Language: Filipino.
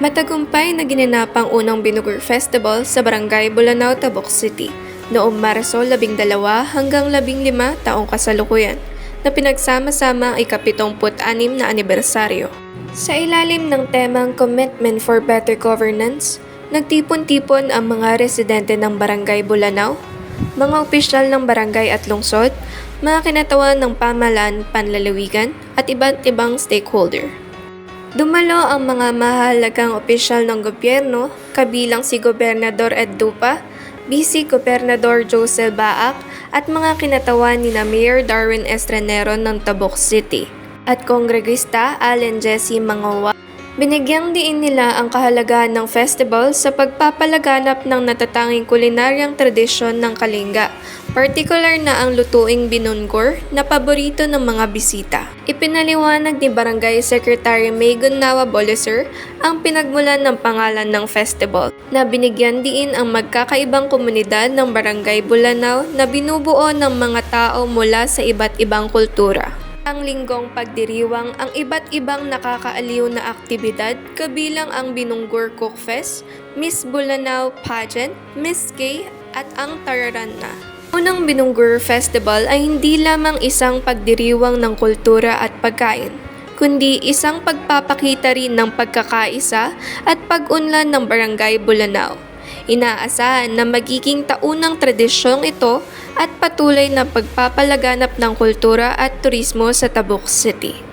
Matagumpay na ginanapang unang Binugur Festival sa Barangay Bulanao, Tabok City noong Marso 12 hanggang 15 taong kasalukuyan na pinagsama-sama ang ikapitumput-anim na anibersaryo. Sa ilalim ng temang Commitment for Better Governance, nagtipon-tipon ang mga residente ng Barangay Bulanao, mga opisyal ng barangay at lungsod, mga kinatawan ng pamalan, panlalawigan at iba't ibang stakeholder. Dumalo ang mga mahalagang opisyal ng gobyerno, kabilang si Gobernador Ed Dupa, Vice Gobernador Joseph Baak at mga kinatawan ni na Mayor Darwin Estranero ng Tabok City at Kongregista Allen Jesse Mangawa. Binigyang diin nila ang kahalagahan ng festival sa pagpapalaganap ng natatanging kulinaryang tradisyon ng Kalinga, partikular na ang lutuing binunggor na paborito ng mga bisita. Ipinaliwanag ni Barangay Secretary Megan Nawa Boliser ang pinagmulan ng pangalan ng festival na binigyan diin ang magkakaibang komunidad ng Barangay Bulanao na binubuo ng mga tao mula sa iba't ibang kultura ang linggong pagdiriwang ang iba't ibang nakakaaliw na aktibidad kabilang ang Binunggur Cook Fest, Miss Bulanao Pageant, Miss Gay at ang Tararana. Unang Binunggur Festival ay hindi lamang isang pagdiriwang ng kultura at pagkain, kundi isang pagpapakita rin ng pagkakaisa at pag-unlad ng Barangay Bulanao. Inaasahan na magiging taunang tradisyong ito at patuloy na pagpapalaganap ng kultura at turismo sa Tabuk City.